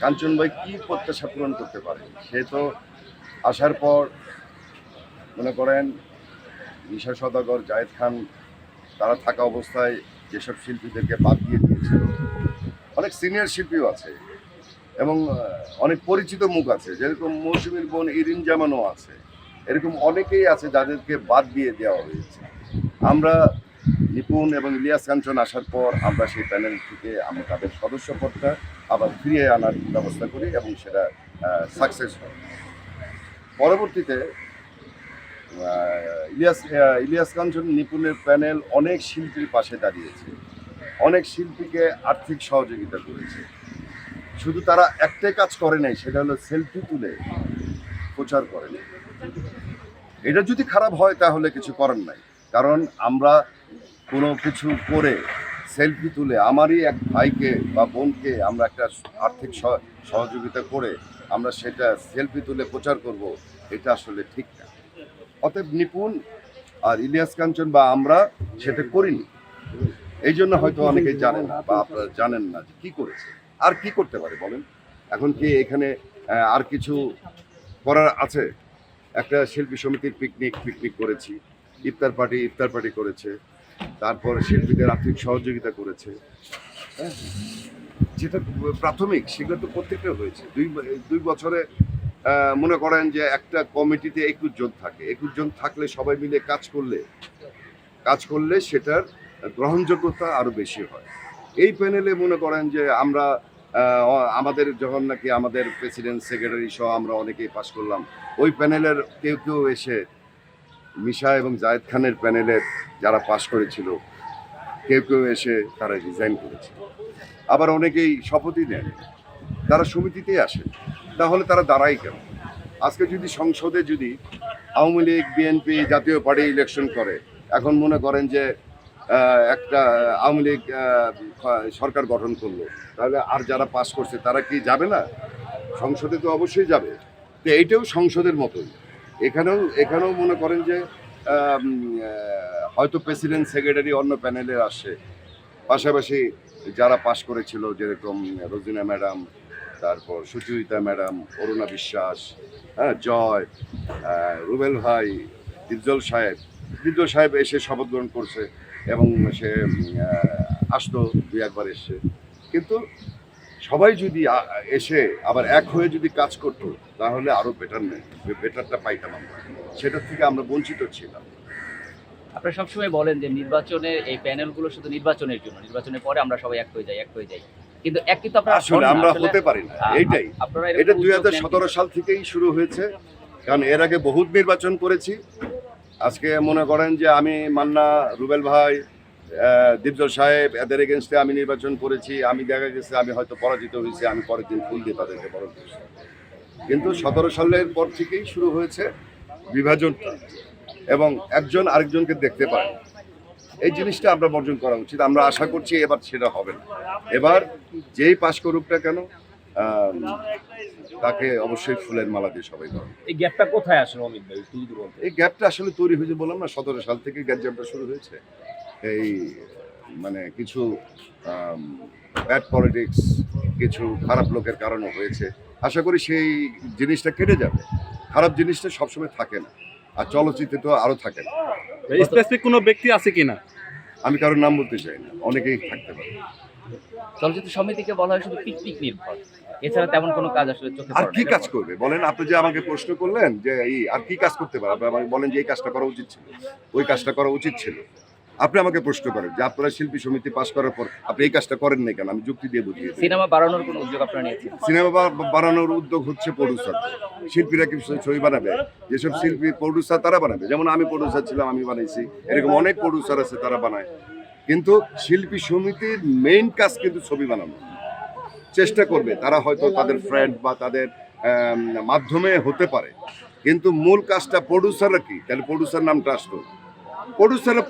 কাঞ্চন ভাই কি প্রত্যাশা পূরণ করতে পারে? সে তো আসার পর মনে করেন নিশা সদাগর, জায়েদ খান, তারা থাকা অবস্থায় যেসব শিল্পীদেরকে বাদ দিয়ে দিয়েছিল, অনেক সিনিয়র শিল্পীও আছে এবং অনেক পরিচিত মুখ আছে। যেরকম মৌসুমীর বোন ইরিন জামানও আছে। এরকম অনেকেই আছে যাদেরকে বাদ দিয়ে দেওয়া হয়েছে। আমরা নিপুণ এবং ইলিয়াস কাঞ্চন আসার পর আমরা সেই প্যানেল থেকে আমরা তাদের সদস্যপদটা আবার ফিরিয়ে আনার ব্যবস্থা করি এবং সেটা সাকসেস হয়। পরবর্তীতে ইলিয়াস ইলিয়াস কাঞ্চন নিপুণের প্যানেল অনেক শিল্পীর পাশে দাঁড়িয়েছে। অনেক শিল্পীকে আর্থিক সহযোগিতা করেছে। শুধু তারা একটাই কাজ করে নাই, সেটা হলো সেলফি তুলে প্রচার করে এটা যদি খারাপ হয় তাহলে কিছু করার নাই। কারণ আমরা কোনো কিছু করে সেলফি তুলে আমারই এক ভাইকে বা বোনকে আমরা একটা আর্থিক সহ- সহযোগিতা করে আমরা সেটা সেলফি তুলে প্রচার করব, এটা আসলে ঠিক না। অতএব নিপুণ আর ইলিয়াস কাঞ্চন বা আমরা সেটা করিনি। এই জন্য হয়তো অনেকেই জানেন না বা আপনারা জানেন না যে কী করেছে। আর কি করতে পারে বলেন? এখন কি এখানে আর কিছু করার আছে? একটা শিল্পী সমিতির পিকনিক পিকনিক করেছি, ইফতার পার্টি ইফতার পার্টি করেছে। তারপর শিল্পীদের আর্থিক সহযোগিতা করেছে। হ্যাঁ? যেটা প্রাথমিক, সেগুলো তো প্রত্যেকটা হয়েছে। দুই দুই বছরে মনে করেন যে একটা কমিটিতে একুশ জন থাকে। একুশ জন থাকলে সবাই মিলে কাজ করলে কাজ করলে সেটার গ্রহণযোগ্যতা আরও বেশি হয়। এই প্যানেলে মনে করেন যে আমরা আমাদের যখন নাকি আমাদের প্রেসিডেন্ট, সেক্রেটারি সহ আমরা অনেকেই পাশ করলাম, ওই প্যানেলের কেউ কেউ এসে মিশা এবং জায়েদ খানের প্যানেলের যারা পাশ করেছিল, কেউ কেউ এসে তারা রিজাইন করেছে। আবার অনেকেই শপথই নেন। তারা সমিতিতেই আসে। তাহলে তারা দাঁড়াই কেন? আজকে যদি সংসদে যদি Awami League BNP Jatiya party election করে, এখন মনে করেন যে একটা আওয়ামী লীগ সরকার গঠন করল, তাহলে আর যারা পাস করছে তারা কি যাবে না? সংসদে তো অবশ্যই যাবে। তো এইটাও সংসদের মতোই। এখানেও এখানেও মনে করেন যে হয়তো প্রেসিডেন্ট, সেক্রেটারি অন্য প্যানেলে আসে। পাশাপাশি যারা পাশ করেছিল, যেরকম রোজিনা ম্যাডাম, তারপর সুচরিতা ম্যাডাম, অরুণা বিশ্বাস হ্যাঁ জয় রুবেল ভাই, দিজ্জল সাহেব দিজ্জল সাহেব এসে শপথ গ্রহণ করছে এবং সে আসতো, দুই একবার এসে কিন্তু সবাই যদি এসে আবার এক হয়ে যদি কাজ করতো তাহলে আরও বেটার নেই বেটারটা পাইতাম আমরা। সেটার থেকে আমরা বঞ্চিত ছিলাম। আপনারা সবসময় বলেন যে নির্বাচনের এই প্যানেলগুলো শুধু নির্বাচনের জন্য নির্বাচনের পরে আমরা সবাই এক হয়ে যাই এক হয়ে যাই। কিন্তু এক কিন্তু আপনারা আসলে আমরা হতে পারি না এইটাই। এটা দুই হাজার সতেরো সাল থেকেই শুরু হয়েছে কারণ এর আগে বহুত নির্বাচন করেছি। আজকে মনে করেন যে আমি মান্না রুবেল ভাই দীপজল সাহেব এদের এগেনস্টে আমি নির্বাচন করেছি আমি দেখা গেছে আমি হয়তো পরাজিত হয়েছি আমি পরের দিন ফুল দিয়ে তাদেরকে বরণ করছি। কিন্তু সতেরো সালের পর থেকেই শুরু হয়েছে বিভাজনটা এবং একজন আরেকজনকে দেখতে পায়। এই জিনিসটা আমরা বর্জন করা উচিত আমরা আশা করছি এবার সেটা হবে না। এবার যেই পাশ করুক না কেন তাকে অবশ্যই ফুলের মালা দিয়ে সবাই ধরে এই গ্যাপটা কোথায় আসলে অমিত ভাই এই গ্যাপটা আসলে তৈরি হয়েছে বললাম না সতেরো সাল থেকে গ্যাপ জ্যাপটা শুরু হয়েছে। এই মানে কিছু ব্যাড পলিটিক্স কিছু খারাপ লোকের কারণে হয়েছে। আশা করি সেই জিনিসটা কেটে যাবে। খারাপ জিনিসটা সবসময় থাকে না। আর চলচ্চিত্রে তো আরও থাকে না। স্পেসিফিক কোনো ব্যক্তি আছে কিনা? আমি কারোর নাম বলতে চাই না। অনেকেই থাকতে পারে। চলচ্চিত্র সমিতিকে বলা হয় শুধু পিকনিক নির্ভর। এছাড়া তেমন কোনো কাজ আসলে চোখে আর কি কাজ করবে? বলেন আপনি যে আমাকে প্রশ্ন করলেন যে এই আর কি কাজ করতে পারে আপনি আমাকে বলেন যে এই কাজটা করা উচিত ছিল। ওই কাজটা করা উচিত ছিল। আপনি আমাকে প্রশ্ন করেন যে আপনারা শিল্পী সমিতি পাশ করার পর আপনি এই কাজটা করেন নাই কেন? আমি যুক্তি দিয়ে বুঝিয়ে সিনেমা বাড়ানোর কোনো উদ্যোগ আপনারা নিয়েছেন? সিনেমা বা- বানানোর উদ্যোগ হচ্ছে প্রডিউসার শিল্পীরা কি ছবি বানাবে? যেসব শিল্পী প্রডিউসার তারা বানাবে? যেমন আমি প্রডিউসার ছিলাম আমি বানাইছি। এরকম অনেক প্রডিউসার আছে তারা বানায়। কিন্তু শিল্পী সমিতির মেইন কাজ কিন্তু ছবি বানানো। চেষ্টা করবে। তারা হয়তো তাদের ফ্রেন্ড বা তাদের মাধ্যমে হতে পারে। কিন্তু মূল কাজটা প্রডিউসাররা কি? তাহলে প্রডিউসার নামটা আসতো। প্রডিউসাররা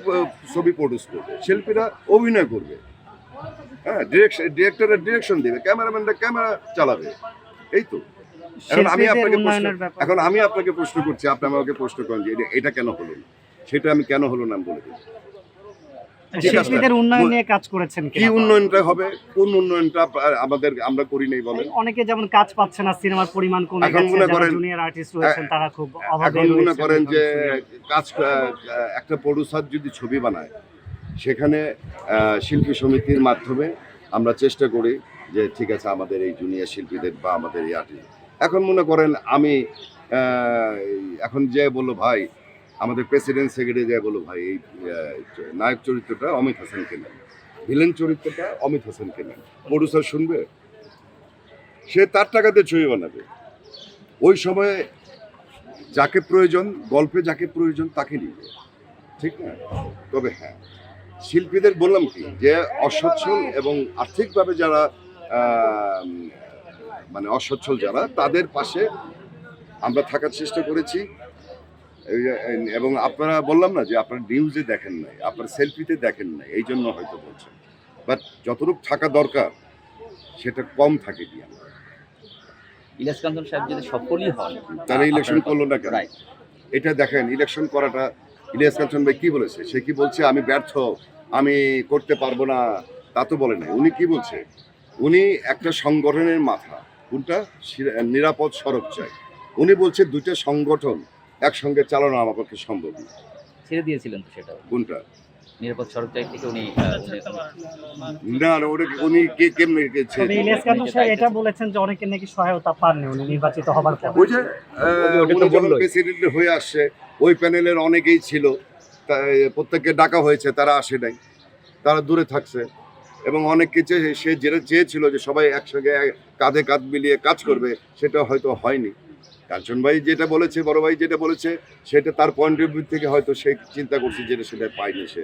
ছবি প্রডিউস করবে শিল্পীরা অভিনয় করবে। হ্যাঁ ডিরেকশন ডিরেক্টররা ডিরেকশন দেবে ক্যামেরাম্যানরা ক্যামেরা চালাবে। এই তো। এখন আমি আপনাকে প্রশ্ন এখন আমি আপনাকে প্রশ্ন করছি আপনি আমাকে প্রশ্ন করেন যে এটা- কেন হলো না? সেটা আমি কেন হলো না বলে আছে। শিল্পীদের উন্নয়ন নিয়ে কাজ করেছেন কি উন্নয়নটা হবে? কোন উন্নয়নটা আমাদের আমরা করি নাই বলেন। অনেকে যেমন কাজ পাচ্ছে না সিনেমার পরিমাণ কমে গেছে যারা জুনিয়র আর্টিস্ট রয়েছেন তারা খুব অভাবে এখন মনে করেন যে কাজ একটা প্রডিউসার যদি ছবি বানায় সেখানে শিল্পী সমিতির মাধ্যমে আমরা চেষ্টা করি যে ঠিক আছে আমাদের এই জুনিয়র শিল্পীদের বা আমাদের এই আর্টিস্ট এখন মনে করেন আমি এখন যে বলল ভাই আমাদের প্রেসিডেন্ট সেক্রেটারি যে বলো ভাই, এই নায়ক চরিত্রটা অমিত হাসানকে নেন। ভিলেন চরিত্রটা অমিত হাসানকে নেন। প্রডিউসার শুনবে? সে তার টাকাতে ছবি বানাবে। ওই সময়ে যাকে প্রয়োজন, গল্পে যাকে প্রয়োজন তাকে নিবে। ঠিক না? তবে হ্যাঁ শিল্পীদের বললাম কি, যে অসচ্ছল এবং আর্থিকভাবে যারা মানে অসচ্ছল যারা, তাদের পাশে আমরা থাকার চেষ্টা করেছি। এবং আপনারা বললাম না যে আপনারা নিউজে দেখেন নাই আপনারা সেলফিতে দেখেন নাই এই জন্য হয়তো বলছেন। বাট যতটুকু থাকা দরকার সেটা কম থাকে কি আমরা ইলিয়াস কাঞ্চন সাহেব যদি সফলই হন ইলেকশন করল না কেন? এটা দেখেন ইলেকশন করাটা ইলিয়াস কাঞ্চন ভাই কি বলেছে? সে কি বলছে আমি ব্যর্থ আমি করতে পারব না তা তো বলে নাই। উনি কি বলছে? উনি একটা সংগঠনের মাথা। কোনটা? নিরাপদ সড়ক চাই। উনি বলছে দুইটা সংগঠন একসঙ্গে চালানো আমার পক্ষে সম্ভব না। ছেড়ে দিয়েছিলেন তো সেটা? কোনটা? নিরাপদ সড়ক চাই থেকে উনি না না ওটা উনি কে কেমনে ইলিয়াস এটা বলেছেন যে অনেকে নাকি সহায়তা পাননি উনি নির্বাচিত হবার পর। ওই যে উনি যখন প্রেসিডেন্ট হয়ে আসছে ওই প্যানেলের অনেকেই ছিল প্রত্যেককে ডাকা হয়েছে তারা আসে নাই তারা দূরে থাকছে। এবং অনেককে চেয়ে সে যেটা চেয়েছিল যে সবাই একসঙ্গে কাঁধে কাঁধ মিলিয়ে কাজ করবে সেটা হয়তো হয়নি। কাঞ্চন ভাই যেটা বলেছে, বড় ভাই যেটা বলেছে, সেটা তার পয়েন্ট অফ ভিউ থেকে হয়তো সে চিন্তা করছে যেটা সেটা পায়নি সে,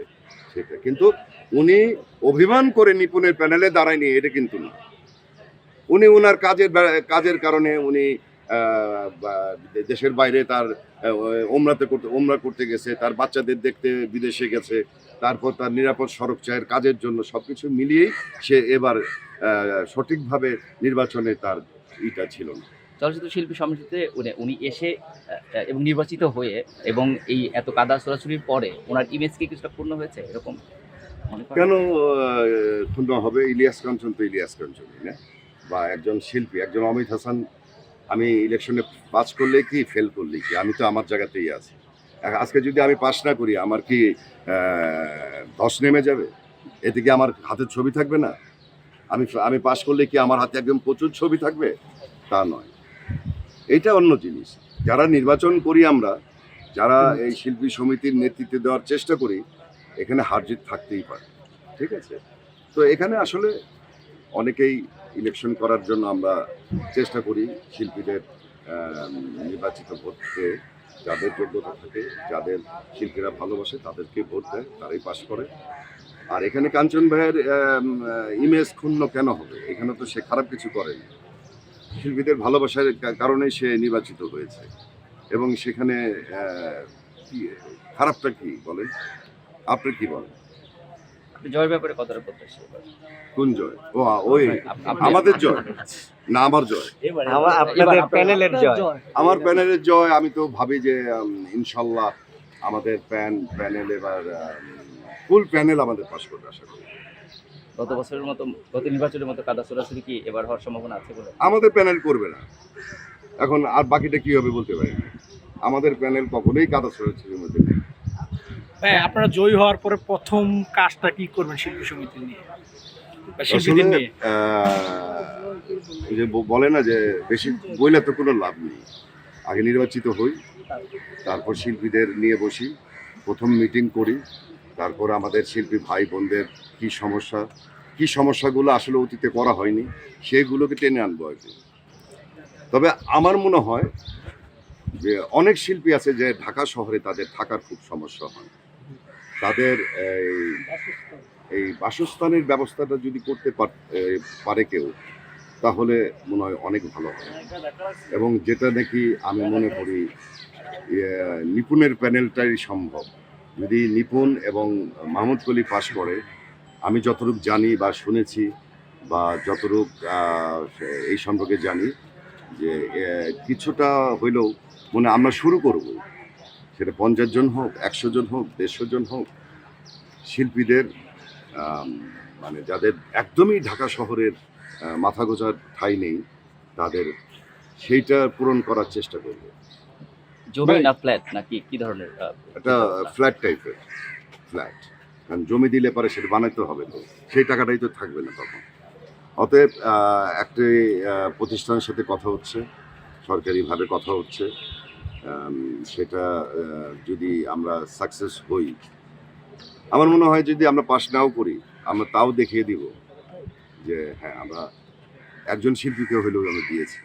সেটা। কিন্তু উনি অভিমান করে নিপুণের প্যানেলে দাঁড়ায়নি, এটা কিন্তু না। উনি ওনার কাজের কাজের কারণে উনি দেশের বাইরে তার ওমরাতে করতে, ওমরা করতে গেছে, তার বাচ্চাদের দেখতে বিদেশে গেছে, তারপর তার নিরাপদ সড়ক চায়ের কাজের জন্য সব কিছু মিলিয়েই সে এবার সঠিকভাবে নির্বাচনে তার ইটা ছিল না। চলচ্চিত্র শিল্পী সমিতিতে উনি এসে এবং নির্বাচিত হয়ে এবং এই এত কাদা ছোড়াছুড়ির পরে ওনার ইমেজ কি কিছুটা পূর্ণ হয়েছে এরকম কেন ক্ষুণ্ণ হবে? ইলিয়াস কাঞ্চন তো ইলিয়াস কাঞ্চনই, না? বা একজন শিল্পী, একজন অমিত হাসান, আমি ইলেকশনে পাস করলে কি ফেল করলে কি? আমি তো আমার জায়গাতেই আছি। আজকে যদি আমি পাস না করি, আমার কি ধস নেমে যাবে? এতে কি আমার হাতের ছবি থাকবে না? আমি আমি পাস করলে কি আমার হাতে একদম প্রচুর ছবি থাকবে? তা নয়। এটা অন্য জিনিস। যারা নির্বাচন করি আমরা যারা এই শিল্পী সমিতির নেতৃত্বে দেওয়ার চেষ্টা করি এখানে হারজিত থাকতেই পারে। ঠিক আছে? তো এখানে আসলে অনেকেই ইলেকশন করার জন্য আমরা চেষ্টা করি শিল্পীদের নির্বাচিত ভোটকে যাদের যোগ্যতা থাকে যাদের শিল্পীরা ভালোবাসে তাদেরকে ভোট দেয় তারাই পাশ করে। আর এখানে কাঞ্চন ভাইয়ের ইমেজ ক্ষুণ্ণ কেন হবে? এখানে তো সে খারাপ কিছু করেনি। শিল্পীদের ভালোবাসার কা- কারণেই সে নির্বাচিত হয়েছে। এবং সেখানে খারাপটা কি বলেন? আপনি কি বলেন? জয়ের ব্যাপারে কতটা প্রত্যাশী? কোন জয়? ও ওই আমাদের জয়। না আমার জয়। আপনাদের প্যানেলের জয়। আমার প্যানেলের জয় আমি তো ভাবি যে ইনশাল্লাহ আমাদের প্যান প্যানেল এবার ফুল প্যানেল আমাদের পাশ করবে আশা করি। গত বছরের মতো গত নির্বাচনের মতো কাদা ছোড়াছুড়ি কি এবার হওয়ার সম্ভাবনা আছে বলে? আমাদের প্যানেল করবে না। এখন আর বাকিটা কি হবে বলতে পারি আমাদের প্যানেল কখনোই কাদা ছড়াছড়ির মধ্যে নেই। হ্যাঁ আপনারা জয়ী হওয়ার পরে প্রথম কাজটা কি করবেন শিল্পী সমিতি নিয়ে? আসলে যে বলে না যে বেশি বইলে তো কোনো লাভ নেই। আগে নির্বাচিত হই তারপর শিল্পীদের নিয়ে বসি প্রথম মিটিং করি তারপর আমাদের শিল্পী ভাই বোনদের কি সমস্যা, কি সমস্যাগুলো আসলে অতীতে করা হয়নি সেইগুলোকে টেনে আনব আর কি। তবে আমার মনে হয় যে অনেক শিল্পী আছে যে ঢাকা শহরে তাদের থাকার খুব সমস্যা হয়। তাদের এই বাসস্থানের ব্যবস্থাটা যদি করতে পার- কেউ, তাহলে মনে হয় অনেক ভালো হয়। এবং যেটা নাকি আমি মনে করি নিপুণের প্যানেলটাই সম্ভব। যদি নিপুণ এবং মাহমুদ কলি পাশ করে আমি যতটুকু জানি বা শুনেছি বা যতটুক এই সম্পর্কে জানি যে কিছুটা হইলেও মানে আমরা শুরু করব। সেটা পঞ্চাশ জন হোক একশো জন হোক দেড়শো জন হোক শিল্পীদের মানে যাদের একদমই ঢাকা শহরের মাথা গোজার ঠাই নেই তাদের সেইটা পূরণ করার চেষ্টা করব। জমি না ফ্ল্যাট নাকি? কি ধরনের একটা ফ্ল্যাট টাইপের ফ্ল্যাট কারণ জমি দিলে পরে সেটা বানাইতে হবে তো। সেই টাকাটাই তো থাকবে না তখন। অতএব একটি প্রতিষ্ঠানের সাথে কথা হচ্ছে, সরকারিভাবে কথা হচ্ছে। সেটা যদি আমরা সাকসেস হই, আমার মনে হয় যদি আমরা পাশ নাও করি, আমরা তাও দেখিয়ে দিব যে হ্যাঁ আমরা একজন শিল্পীকে হলেও আমরা দিয়েছি।